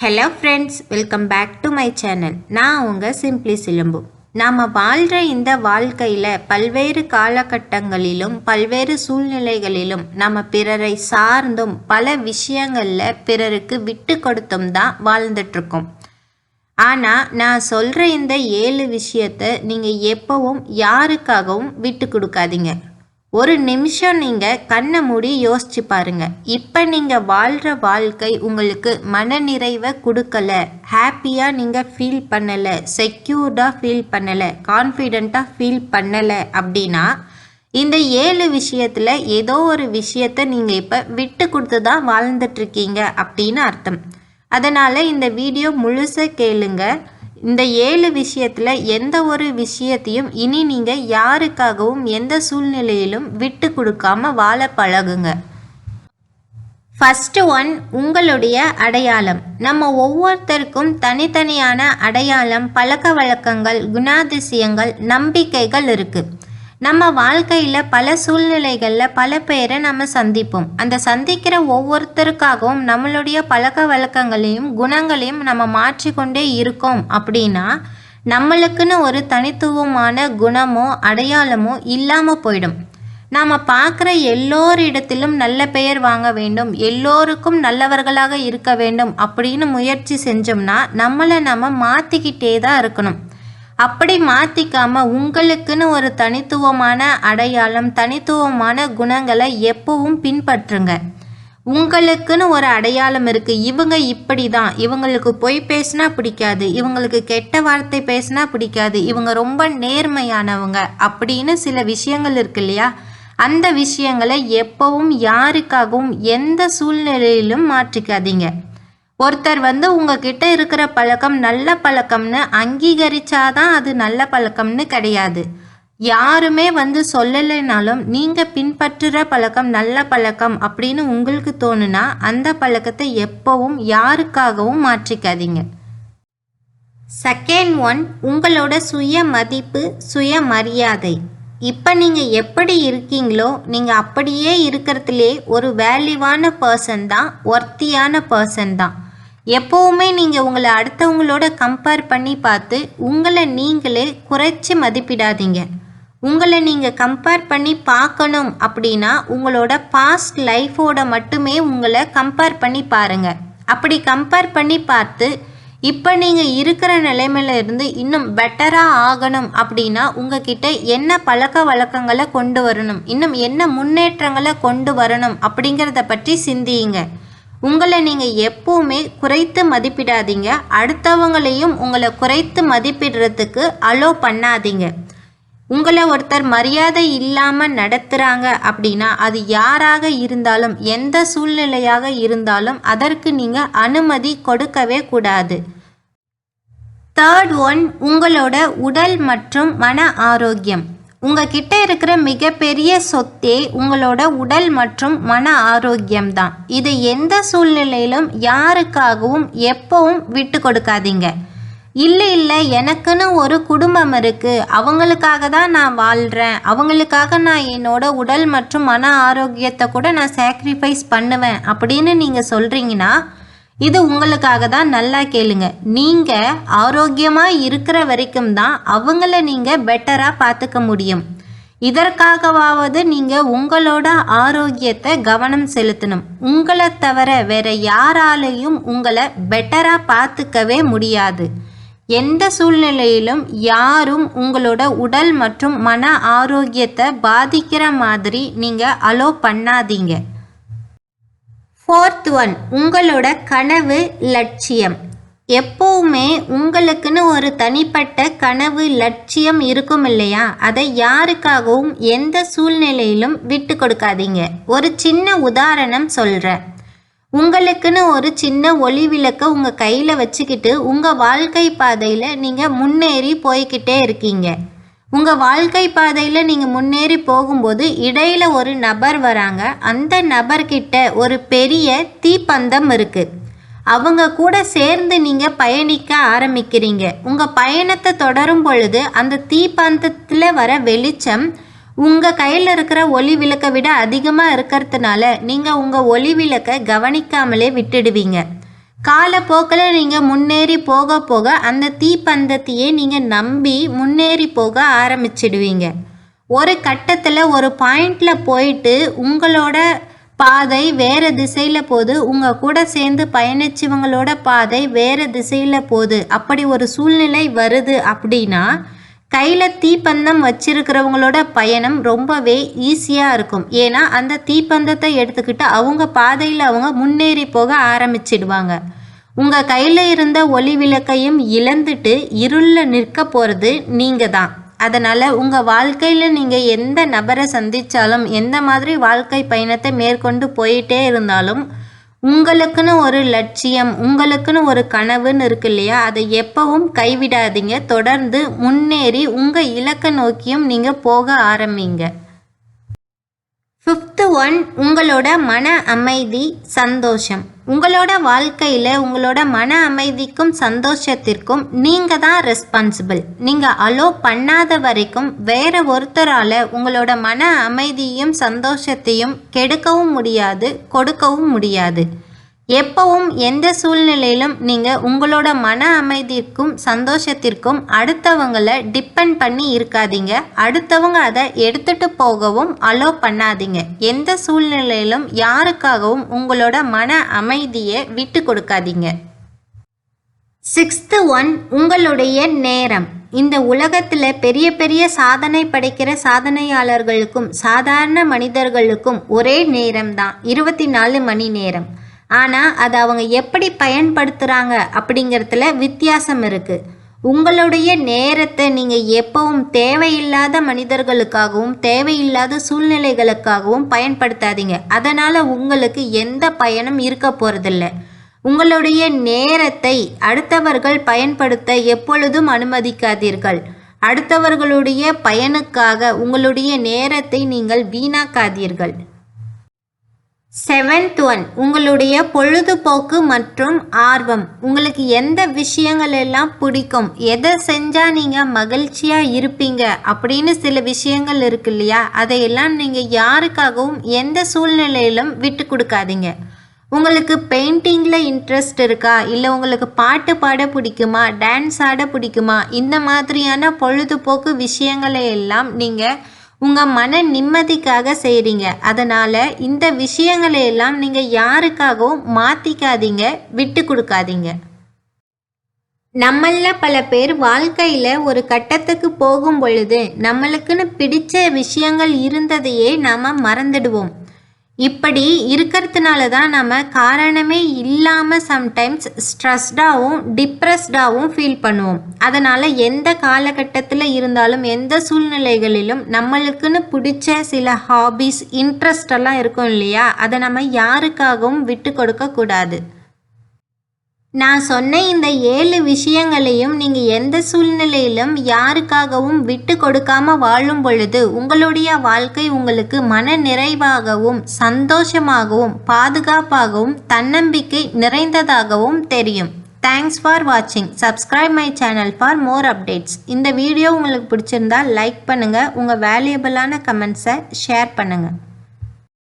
Hello friends welcome back to my channel நான் உங்கள் simply சிலம்பு. நாம் வாழ்கிற இந்த வாழ்க்கையில் பல்வேறு காலகட்டங்களிலும் பல்வேறு சூழ்நிலைகளிலும் நம்ம பிறரை சார்ந்தும் பல விஷயங்களில் பிறருக்கு விட்டு கொடுத்தும் தான் வாழ்ந்துட்டுருக்கோம் ஆனால் நான் சொல்கிற இந்த ஏழு விஷயத்தை நீங்கள் எப்போவும் யாருக்காகவும் விட்டு கொடுக்காதீங்க. ஒரு நிமிஷம் நீங்கள் கண்ணை மூடி யோசிச்சு பாருங்க. இப்போ நீங்கள் வாழ்கிற வாழ்க்கை உங்களுக்கு மனநிறைவை கொடுக்கல. ஹாப்பியாக நீங்கள் ஃபீல் பண்ணலை. செக்யூர்டாக ஃபீல் பண்ணலை. கான்ஃபிடெண்ட்டாக ஃபீல் பண்ணலை அப்படின்னா இந்த ஏழு விஷயத்தில் ஏதோ ஒரு விஷயத்தை நீங்கள் இப்போ விட்டு கொடுத்து தான் வாழ்ந்துட்டுருக்கீங்க அப்படின்னு அர்த்தம். அதனால் இந்த வீடியோ முழுசாக கேளுங்கள் இந்த ஏழு விஷயத்தில் எந்த ஒரு விஷயத்தையும் இனி நீங்கள் யாருக்காகவும் எந்த சூழ்நிலையிலும் விட்டு கொடுக்காம வாழ பழகுங்க. ஃபஸ்ட்டு ஒன் உங்களுடைய அடையாளம். நம்ம ஒவ்வொருத்தருக்கும் தனித்தனியான அடையாளம் பழக்க வழக்கங்கள் குணாதிசயங்கள் நம்பிக்கைகள் இருக்குது நம்ம வாழ்க்கையில் பல சூழ்நிலைகளில் பல பேரை நம்ம சந்திப்போம். அந்த சந்திக்கிற ஒவ்வொருத்தருக்காகவும் நம்மளுடைய பழக்க வழக்கங்களையும் குணங்களையும் நம்ம மாற்றிக்கொண்டே இருக்கோம் அப்படின்னா நம்மளுக்குன்னு ஒரு தனித்துவமான குணமோ அடையாளமோ இல்லாமல் போயிடும். நாம் பார்க்குற எல்லோரிடத்திலும் நல்ல பெயர் வாங்க வேண்டும். எல்லோருக்கும் நல்லவர்களாக இருக்க வேண்டும் அப்படின்னு முயற்சி செஞ்சோம்னா நம்மளை நம்ம மாற்றிக்கிட்டே தான் இருக்கணும். அப்படி மாற்றிக்காம உங்களுக்குன்னு ஒரு தனித்துவமான அடையாளம் தனித்துவமான குணங்களை எப்பவும் பின்பற்றுங்க. உங்களுக்குன்னு ஒரு அடையாளம் இருக்குது இவங்க இப்படி தான் இவங்களுக்கு பொய் பேசினா பிடிக்காது. இவங்களுக்கு கெட்ட வார்த்தை பேசினா பிடிக்காது. இவங்க ரொம்ப நேர்மையானவங்க அப்படின்னு சில விஷயங்கள் இருக்கு இல்லையா? அந்த விஷயங்களை எப்பவும் யாருக்காகவும் எந்த சூழ்நிலையிலும் மாற்றிக்காதீங்க. ஒருத்தர் வந்து உங்ககிட்ட இருக்கிற பழக்கம் நல்ல பழக்கம்னு அங்கீகரிச்சாதான் அது நல்ல பழக்கம்னு கிடையாது. யாருமே வந்து சொல்லலைனாலும் நீங்கள் பின்பற்றுற பழக்கம் நல்ல பழக்கம் அப்படின்னு உங்களுக்கு தோணுனா அந்த பழக்கத்தை எப்பவும் யாருக்காகவும் மாற்றிக்காதீங்க. செகண்ட் ஒன் உங்களோட சுய மதிப்பு சுய மரியாதை. இப்போ நீங்கள் எப்படி இருக்கீங்களோ நீங்கள் அப்படியே இருக்கிறதுலே ஒரு வேல்யூவான பர்சன் தான் ஒர்த்தியான பர்சன் தான். எப்போவுமே நீங்கள் உங்களை அடுத்தவங்களோட கம்பேர் பண்ணி பார்த்து உங்களை நீங்களே குறைச்சி மதிப்பிடாதீங்க. உங்களை நீங்கள் கம்பேர் பண்ணி பார்க்கணும் அப்படின்னா உங்களோட பாஸ்ட் லைஃபோட மட்டுமே உங்களை கம்பேர் பண்ணி பாருங்கள் அப்படி கம்பேர் பண்ணி பார்த்து இப்போ நீங்கள் இருக்கிற நிலைமையில இருந்து இன்னும் பெட்டராக ஆகணும் அப்படின்னா உங்ககிட்ட என்ன பழக்க வழக்கங்களை கொண்டு வரணும் இன்னும் என்ன முன்னேற்றங்களை கொண்டு வரணும் அப்படிங்கிறத பற்றி சிந்தியுங்க. உங்களை நீங்கள் எப்போவுமே குறைத்து மதிப்பிடாதீங்க. அடுத்தவங்களையும் உங்களை குறைத்து மதிப்பிடுறதுக்கு அலோ பண்ணாதீங்க. உங்களை ஒருத்தர் மரியாதை இல்லாமல் நடத்துகிறாங்க அப்படின்னா அது யாராக இருந்தாலும் எந்த சூழ்நிலையாக இருந்தாலும் அதற்கு நீங்கள் அனுமதி கொடுக்கவே கூடாது. தேர்ட் ஒன் உங்களோட உடல் மற்றும் மன ஆரோக்கியம். உங்ககிட்ட இருக்கிற மிகப்பெரிய சொத்தே உங்களோட உடல் மற்றும் மன ஆரோக்கியம் தான் இது எந்த சூழ்நிலையிலும் யாருக்காகவும் எப்பவும் விட்டு கொடுக்காதீங்க. இல்லை இல்லை எனக்குன்னு ஒரு குடும்பம் இருக்குது அவங்களுக்காக தான் நான் வாழ்கிறேன் அவங்களுக்காக நான் என்னோட உடல் மற்றும் மன ஆரோக்கியத்தை கூட நான் சாக்ரிஃபைஸ் பண்ணுவேன் அப்படின்னு நீங்கள் சொல்கிறீங்கன்னா இது உங்களுக்காக தான் நல்லா கேளுங்க. நீங்கள் ஆரோக்கியமாக இருக்கிற வரைக்கும் தான் அவங்கள நீங்கள் பெட்டராக பார்த்துக்க முடியும். இதற்காகவாவது நீங்கள் உங்களோட ஆரோக்கியத்தை கவனம் செலுத்தணும். உங்களை தவிர வேற யாராலையும் உங்களை பெட்டராக பார்த்துக்கவே முடியாது. எந்த சூழ்நிலையிலும் யாரும் உங்களோட உடல் மற்றும் மன ஆரோக்கியத்தை பாதிக்கிற மாதிரி நீங்கள் அலோ பண்ணாதீங்க. ஃபோர்த் ஒன் உங்களோட கனவு லட்சியம். எப்போவுமே உங்களுக்குன்னு ஒரு தனிப்பட்ட கனவு லட்சியம் இருக்கும் இல்லையா? அதை யாருக்காகவும் எந்த சூழ்நிலையிலும் விட்டு கொடுக்காதீங்க. ஒரு சின்ன உதாரணம் சொல்கிறேன் உங்களுக்குன்னு ஒரு சின்ன ஒளி விளக்க உங்கள் கையில் வச்சுக்கிட்டு உங்கள் வாழ்க்கை பாதையில் நீங்கள் முன்னேறி போய்கிட்டே இருக்கீங்க. உங்கள் வாழ்க்கை பாதையில் நீங்கள் முன்னேறி போகும்போது இடையில் ஒரு நபர் வராங்க. அந்த நபர்கிட்ட ஒரு பெரிய தீப்பந்தம் இருக்குது அவங்க கூட சேர்ந்து நீங்கள் பயணிக்க ஆரம்பிக்கிறீங்க. உங்கள் பயணத்தை தொடரும் பொழுது அந்த தீப்பந்தத்தில் வர வெளிச்சம் உங்கள் கையில் இருக்கிற ஒளி விளக்கை விட அதிகமாக இருக்கிறதுனால நீங்கள் உங்கள் ஒளி விளக்கை கவனிக்காமலே விட்டுடுவீங்க. காலப்போக்கில் நீங்கள் முன்னேறி போக போக அந்த தீப்பந்தத்தையே நீங்கள் நம்பி முன்னேறி போக ஆரம்பிச்சிடுவீங்க. ஒரு கட்டத்தில் ஒரு பாயிண்டில் போயிட்டு உங்களோட பாதை வேறு திசையில் போகுது உங்கள் கூட சேர்ந்து பயணிச்சவங்களோட பாதை வேறு திசையில் போகுது அப்படி ஒரு சூழ்நிலை வருது அப்படின்னா கையில் தீப்பந்தம் வச்சிருக்கிறவங்களோட பயணம் ரொம்பவே ஈஸியாக இருக்கும். ஏன்னா அந்த தீப்பந்தத்தை எடுத்துக்கிட்டு அவங்க பாதையில் அவங்க முன்னேறி போக ஆரம்பிச்சிடுவாங்க. உங்கள் கையில் இருந்த ஒளி விளக்கையும் இழந்துட்டு இருளில் நிற்க போகிறது நீங்கள் தான். அதனால் உங்கள் வாழ்க்கையில் நீங்கள் எந்த நபரை சந்தித்தாலும் எந்த மாதிரி வாழ்க்கை பயணத்தை மேற்கொண்டு போயிட்டே இருந்தாலும் உங்களுக்குன்னு ஒரு லட்சியம் உங்களுக்குன்னு ஒரு கனவுன்னு இருக்கு இல்லையா? அதை எப்பவும் கைவிடாதீங்க. தொடர்ந்து முன்னேறி உங்கள் இலக்கை நோக்கியும் நீங்கள் போக ஆரம்பிங்க. ஃபிஃப்த்து ஒன் உங்களோட மன அமைதி சந்தோஷம். உங்களோட வாழ்க்கையில் உங்களோட மன அமைதிக்கும் சந்தோஷத்திற்கும் நீங்கள் தான் ரெஸ்பான்சிபிள் நீங்கள் அலோ பண்ணாத வரைக்கும் வேற ஒருத்தரால் உங்களோட மன அமைதியும் சந்தோஷத்தையும் கெடுக்கவும் முடியாது கொடுக்கவும் முடியாது. எப்பவும் எந்த சூழ்நிலையிலும் நீங்கள் உங்களோட மன அமைதிக்கும் சந்தோஷத்திற்கும் அடுத்தவங்களை டிபெண்ட் பண்ணி இருக்காதீங்க. அடுத்தவங்க அதை எடுத்துட்டு போகவும் அலோ பண்ணாதீங்க. எந்த சூழ்நிலையிலும் யாருக்காகவும் உங்களோட மன அமைதியை விட்டு கொடுக்காதீங்க. சிக்ஸ்த்து ஒன் உங்களுடைய நேரம். இந்த உலகத்தில் பெரிய பெரிய சாதனை படைக்கிற சாதனையாளர்களுக்கும் சாதாரண மனிதர்களுக்கும் ஒரே நேரம் தான் இருபத்தி நாலு மணி நேரம். ஆனால் அதை அவங்க எப்படி பயன்படுத்துகிறாங்க அப்படிங்கிறதுல வித்தியாசம் இருக்குது உங்களுடைய நேரத்தை நீங்கள் எப்பவும் தேவையில்லாத மனிதர்களுக்காகவும் தேவையில்லாத சூழ்நிலைகளுக்காகவும் பயன்படுத்தாதீங்க. அதனால் உங்களுக்கு எந்த பயனும் இருக்க போகிறதில்ல உங்களுடைய நேரத்தை அடுத்தவர்கள் பயன்படுத்த எப்பொழுதும் அனுமதிக்காதீர்கள். அடுத்தவர்களுடைய பயனுக்காக உங்களுடைய நேரத்தை நீங்கள் வீணாக்காதீர்கள். செவன்த் ஒன் உங்களுடைய பொழுதுபோக்கு மற்றும் ஆர்வம். உங்களுக்கு எந்த விஷயங்கள் எல்லாம் பிடிக்கும்? எதை செஞ்சால் நீங்கள் மகிழ்ச்சியாக இருப்பீங்க? அப்படின்னு சில விஷயங்கள் இருக்கு இல்லையா? அதையெல்லாம் நீங்கள் யாருக்காகவும் எந்த சூழ்நிலையிலும் விட்டு கொடுக்காதீங்க. உங்களுக்கு பெயிண்டிங்கில் இன்ட்ரெஸ்ட் இருக்கா? இல்லை உங்களுக்கு பாட்டு பாட பிடிக்குமா? டான்ஸ் ஆட பிடிக்குமா? இந்த மாதிரியான பொழுதுபோக்கு விஷயங்களை எல்லாம் நீங்கள் உங்கள் மன நிம்மதிக்காக செய்கிறீங்க அதனால் இந்த விஷயங்களையெல்லாம் நீங்கள் யாருக்காகவும் மாற்றிக்காதீங்க விட்டு கொடுக்காதீங்க. நம்மள பல பேர் வாழ்க்கையில் ஒரு கட்டத்துக்கு போகும் பொழுது நம்மளுக்குன்னு பிடிச்ச விஷயங்கள் இருந்ததையே நாம் மறந்துடுவோம். இப்படி இருக்கிறதுனால தான் நம்ம காரணமே இல்லாமல் சம்டைம்ஸ் ஸ்ட்ரெஸ்டாகவும் டிப்ரெஸ்டாகவும் ஃபீல் பண்ணுவோம். அதனால் எந்த காலகட்டத்தில் இருந்தாலும் எந்த சூழ்நிலைகளிலும் நம்மளுக்குன்னு பிடிச்ச சில ஹாபீஸ் இன்ட்ரெஸ்டெல்லாம் இருக்கும் இல்லையா? அதை நம்ம யாருக்காகவும் விட்டு கொடுக்கக்கூடாது நான் சொன்ன இந்த ஏழு விஷயங்களையும் நீங்கள் எந்த சூழ்நிலையிலும் யாருக்காகவும் விட்டு கொடுக்காம வாழும் பொழுது உங்களுடைய வாழ்க்கை உங்களுக்கு மன நிறைவாகவும் சந்தோஷமாகவும் பாதுகாப்பாகவும் தன்னம்பிக்கை நிறைந்ததாகவும் தெரியும். தேங்க்ஸ் ஃபார் வாட்சிங் subscribe my channel for more updates இந்த வீடியோ உங்களுக்கு பிடிச்சிருந்தா லைக் பண்ணுங்கள் உங்கள் வேல்யூபிளான கமெண்ட்ஸை ஷேர் பண்ணுங்கள்